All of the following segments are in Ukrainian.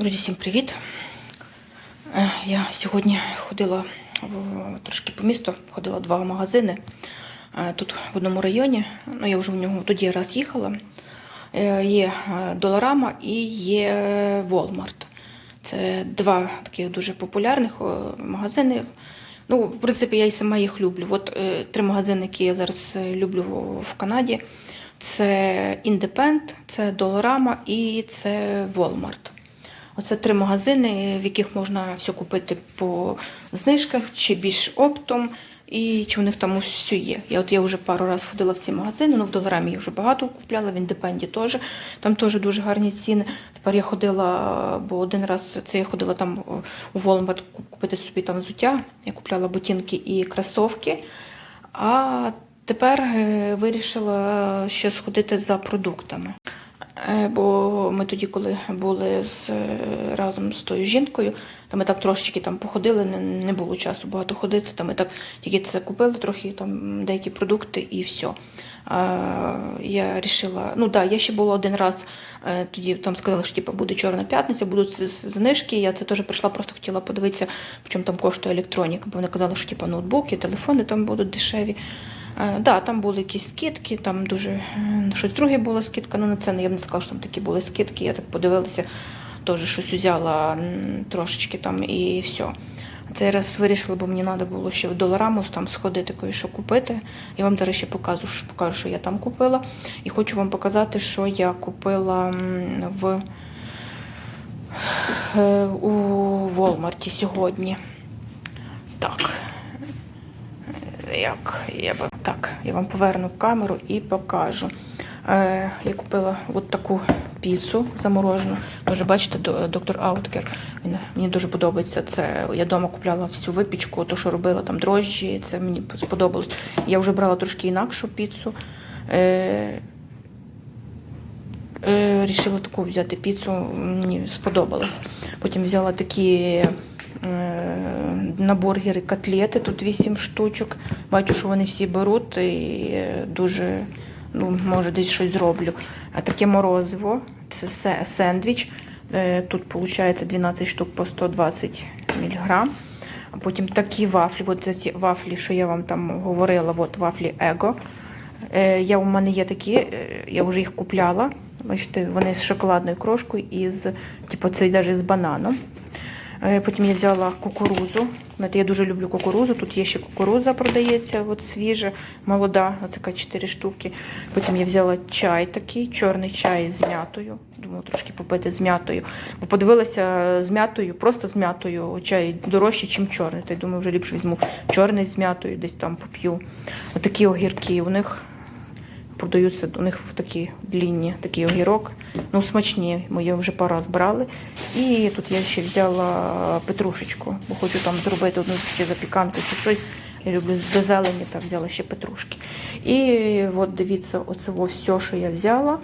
Друзі, всім привіт! Е, Я сьогодні ходила трошки по місту, ходила два магазини. Е, Тут в одному районі, ну я вже в нього тоді раз їхала. Е, Є Доларама і є Walmart. Це два таких дуже популярних магазини. Ну, в принципі, я і сама їх люблю. От три магазини, які я зараз люблю в- Канаді. Це Independent, це Dollarama і це Walmart. Оце три магазини, в яких можна все купити по знижках чи більш оптом, і чи у них там все є. Я от я вже пару разів ходила в ці магазини, ну в Доларамі я вже багато купляла, в Індепенді теж. Там теж дуже гарні ціни. Тепер я ходила, бо один раз це я ходила там у Walmart купити собі там взуття. Я купляла ботинки і кросовки. А тепер е, вирішила ще сходити за продуктами. Е, Бо ми тоді, коли були з, е, разом з тою жінкою, то ми так трошечки там походили, не, не було часу багато ходити. Там ми так тільки це купили, трохи там деякі продукти і все. А, я вирішила, ну да, я ще була один раз, е, тоді там сказали, що типу, буде Чорна п'ятниця, будуть знижки. Я це теж прийшла, просто хотіла подивитися, в чому там коштує електроніка, бо вони казали, що типу, ноутбуки, телефони там будуть дешеві. Е, Да, там були якісь скидки, там дуже е, щось друге була скидка. Ну на це я б не сказала, що там такі були скидки. Я так подивилася, теж щось взяла трошечки там і все. Цей раз вирішила, бо мені треба було ще в Доларамус там сходити, кое що купити. Я вам зараз ще покажу, що- покажу, що я там купила. І хочу вам показати, що я купила в е, у Волмарті сьогодні. Так. Як я би так, я вам поверну камеру і покажу. Е, я купила от таку піцу заморожену. Дуже бачите, доктор Ауткер. Він мені дуже подобається. Це я вдома купляла всю випічку, то що робила там дрожжі. Це мені сподобалось. Я вже брала трошки інакшу піцу. Е, е, рішила таку взяти піцу, мені сподобалось. Потім взяла такі е, на бургери котлети, тут 8 штучок. Бачу, що вони всі беруть і е, дуже, ну, може, десь щось зроблю. А таке морозиво, це се- сендвіч. Е, Тут виходить 12 штук по 120 мг. А потім такі вафлі, от ці вафлі, що я вам там говорила, от вафлі Его. Я, у мене є такі, е, я вже їх купляла. Бачите, вони з шоколадною крошкою і з, типу, це навіть з бананом. Е, Потім я взяла кукурузу. Я дуже люблю кукурузу. Тут є ще кукуруза, продається, от свіжа, молода, така 4 штуки. Потім я взяла чай такий, чорний чай з м'ятою. Думаю, трошки попити з м'ятою. Бо подивилася з м'ятою, просто з м'ятою чай дорожче, ніж чорний. То я думаю, вже ліпше візьму чорний з м'ятою, десь там поп'ю. Отакі огірки. У них продаються у них в такі длінні, такий огірок. Ну, смачні, ми вже пару раз брали. І тут я ще взяла петрушечку, бо хочу там зробити одну чи запіканку, чи щось. Я люблю до зелені, так взяла ще петрушки. І от дивіться, оце все, що я взяла.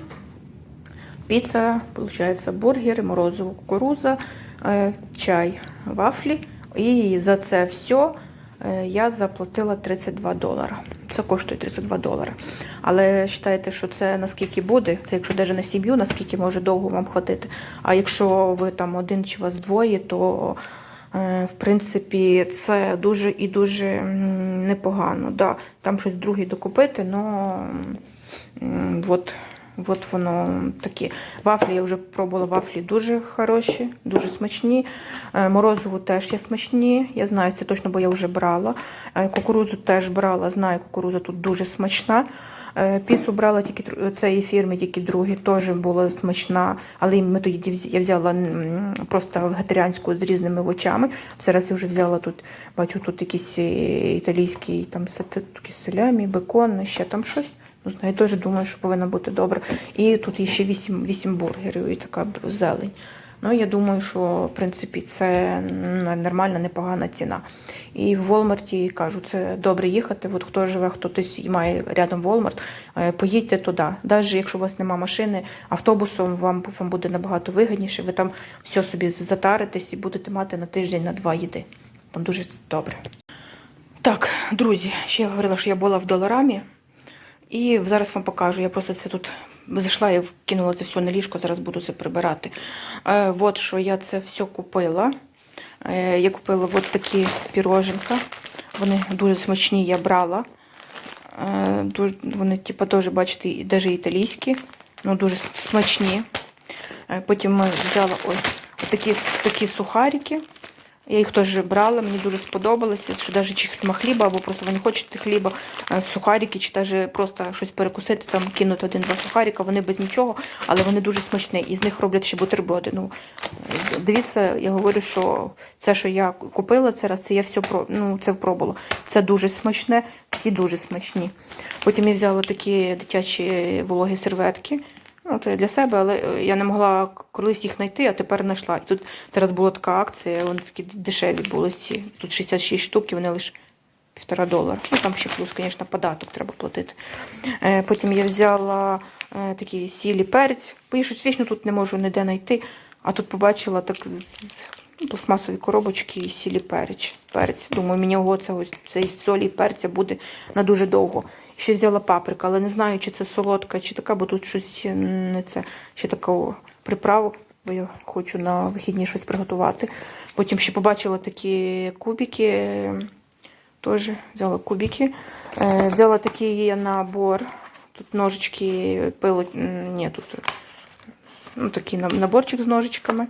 Піца, виходить, бургери, морозиво, кукуруза, е, чай, вафлі. І за це все я заплатила 32 долара. Це коштує 32 долари. Але вважайте, що це наскільки буде, це якщо навіть на сім'ю, наскільки може довго вам хватити. А якщо ви там один чи вас двоє, то е, в принципі це дуже і дуже непогано. Да, там щось друге докупити, але от. От воно такі. Вафлі я вже пробувала вафлі дуже хороші, дуже смачні. Е, Морозиву теж є смачні. Я знаю це точно, бо я вже брала. Е, Кукурузу теж брала, знаю, кукуруза тут дуже смачна. Е, Піцу брала тільки цієї фірми, тільки другі, теж була смачна. Але ми тоді я взяла просто вегетаріанську з різними овочами. Зараз я вже взяла тут, бачу, тут якийсь е, італійський там селямі, бекон, ще там щось. Ну, я теж думаю, що повинна бути добре. І тут є ще 8, 8 бургерів і така зелень. Ну, я думаю, що в принципі це нормальна, непогана ціна. І в Волмарті кажу, це добре їхати. От хто живе, хто десь має рядом Волмарт, е, поїдьте туди. Навіть якщо у вас немає машини, автобусом вам, вам буде набагато вигідніше. Ви там все собі затаритесь і будете мати на тиждень на два їди. Там дуже добре. Так, друзі, ще я говорила, що я була в Доларамі. І зараз вам покажу. Я просто це тут зайшла і вкинула це все на ліжко, зараз буду це прибирати. Е, от що я це все купила. Е, я купила от такі піроженка. Вони дуже смачні, я брала. Е, вони, типу, теж, бачите, навіть італійські, ну дуже смачні. Е, Потім взяла ось такі, такі сухарики. Я їх теж брала, мені дуже сподобалося, що навіть чи нема хліба, або просто ви не хочете хліба, е, сухарики, чи навіть просто щось перекусити, там кинути один-два сухарика, вони без нічого, але вони дуже смачні. І з них роблять ще бутерброди. Ну, е, дивіться, я говорю, що це, що я купила це раз, це я все ну, це пробувала. Це дуже смачне, ці дуже смачні. Потім я взяла такі дитячі вологі серветки. Ну, я для себе, але е, я не могла колись їх знайти, а тепер знайшла. І тут зараз була така акція, вони такі дешеві були ці. Тут 66 штук, і вони лише півтора долара. Ну там ще плюс, звісно, податок треба платити. Е, потім я взяла е, такі сілі перець. Пишу, вічно тут не можу ніде знайти, а тут побачила так пластмасові коробочки і сілі перець. перець. Думаю, мені ого, це ось цей солі і перця буде на дуже довго. Ще взяла паприка, але не знаю, чи це солодка, чи така, бо тут щось не це. Ще таку приправу, бо я хочу на вихідні щось приготувати. Потім ще побачила такі кубики. Теж взяла кубики. Е, взяла такий набор. Тут ножички, пило. Ні, тут ну, такий наборчик з ножичками.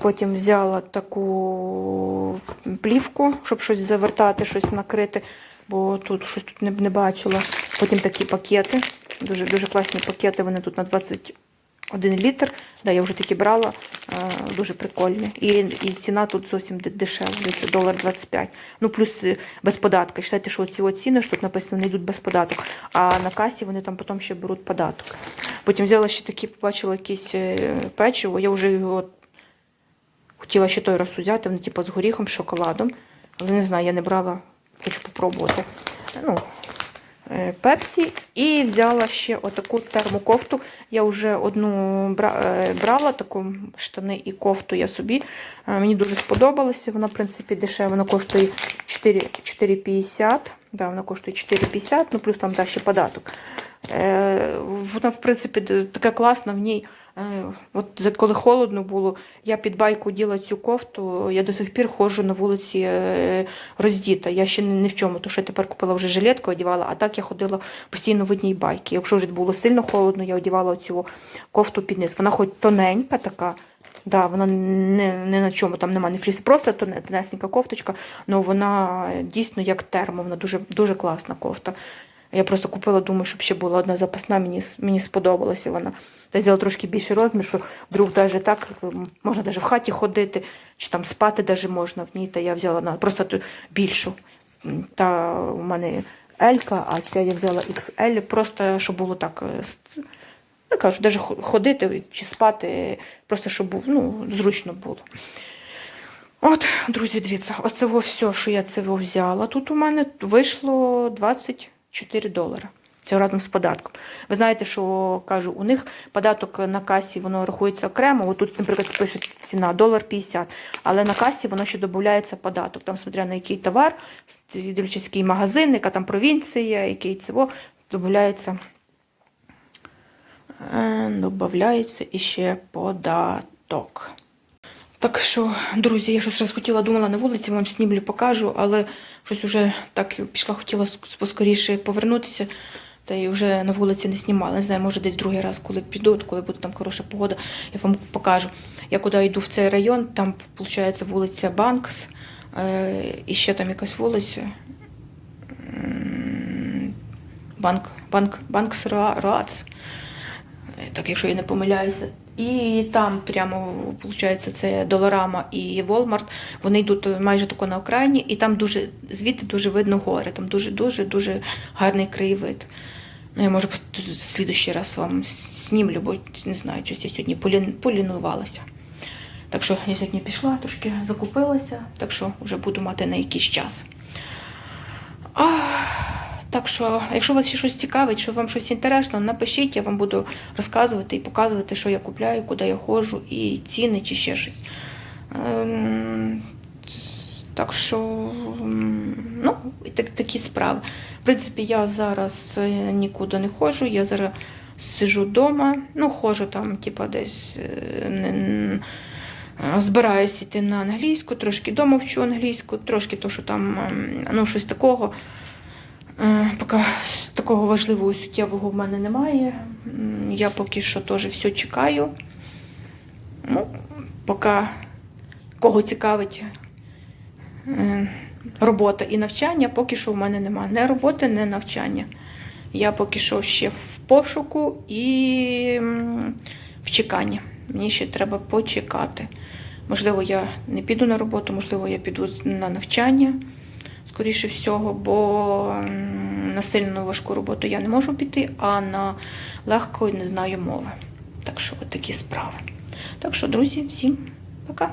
Потім взяла таку плівку, щоб щось завертати, щось накрити, бо тут щось тут не, не бачила. Потім такі пакети. Дуже, дуже класні пакети. Вони тут на 21 літр. Да, я вже такі брала. е, Дуже прикольні. І, і ціна тут зовсім де- дешева, долар 25. Ну, плюс е, без податку. Считайте, що ці ціни, що тут написано, вони йдуть без податку. А на касі вони там потім ще беруть податок. Потім взяла ще такі, побачила якісь е, печиво. Я вже його Хотіла ще той раз взяти, вони типу з горіхом, шоколадом. Але не знаю, я не брала, хочу попробувати. Ну, е, пепсі. І взяла ще отаку термокофту. Я вже одну е, брала, таку штани і кофту я собі. Е, Мені дуже сподобалося. Вона, в принципі, дешева. Вона коштує 4,50. Да, вона коштує 4,50, ну плюс там да, ще податок. Вона, в принципі, така класна в ній. Е, От коли холодно було, я під байку діла цю кофту, я до сих пір ходжу на вулиці е, роздіта. Я ще не, не в чому, тому що я тепер купила вже жилетку, одягала, а так я ходила постійно в одній байці. Якщо вже було сильно холодно, я одягала цю кофту під низ. Вона хоч тоненька така, да, вона не, не на чому, там немає ні фліси, просто тонесенька кофточка, але вона дійсно як термо, вона дуже, дуже класна кофта. Я просто купила, думаю, щоб ще була одна запасна, мені, мені сподобалася вона. Та взяла трошки більший розмір, що вдруг навіть так можна навіть в хаті ходити, чи там спати навіть можна в ній. Та я взяла на просто більшу. Та у мене Елька, а ця я взяла XL, просто щоб було так. е, Я кажу, навіть ходити чи спати, просто щоб ну, зручно було. От, друзі, дивіться, оце все, що я це взяла. Тут у мене вийшло 24 долари. Це разом з податком. Ви знаєте, що кажу, у них податок на касі воно рахується окремо. От тут, наприклад, пише ціна долар 50, але на касі воно ще додається податок. Там, смотря на який товар, дивлячись, який магазин, яка там провінція, який цього, додається, е, додається іще податок. Так що, друзі, я щось раз хотіла, думала на вулиці, вам снімлю покажу, але щось уже так пішла, хотіла поскоріше повернутися, та й вже на вулиці не знімала. Не знаю, може десь другий раз, коли піду, коли буде там хороша погода, я вам покажу. Я куди йду в цей район, там, виходить, вулиця Банкс, е, і ще там якась вулиця. Банк, Банк, банк, Рац. Е, так якщо я не помиляюся. І там прямо, виходить, це Долорама і Walmart, вони йдуть майже тако на окраїні, і там дуже, звідти дуже видно гори, там дуже-дуже дуже гарний краєвид. Ну, я може в слідущий раз вам снімлю, бо не знаю, щось я сьогодні полінувалася. Так що я сьогодні пішла, трошки закупилася, так що вже буду мати на якийсь час. А, так що, якщо вас ще щось цікавить, що вам щось інтересно, напишіть, я вам буду розказувати і показувати, що я купляю, куди я ходжу, і ціни чи ще щось. Ем, Так що, ну, так, такі справи. В принципі, я зараз е, нікуди не ходжу, я зараз сижу вдома, ну, ходжу там, типа, десь е, збираюсь іти на англійську, трошки вдома вчу англійську, трошки то, що там, ем, ну, щось такого. Е, Поки такого важливого суттєвого в мене немає. Я поки що теж все чекаю. Ну, поки кого цікавить е, робота і навчання, поки що в мене немає. Не роботи, не навчання. Я поки що ще в пошуку і в чеканні. Мені ще треба почекати. Можливо, я не піду на роботу, можливо, я піду на навчання, скоріше всього, бо на сильно важку роботу я не можу піти, а на легко не знаю мови. Так що от такі справи. Так що, друзі, всім пока.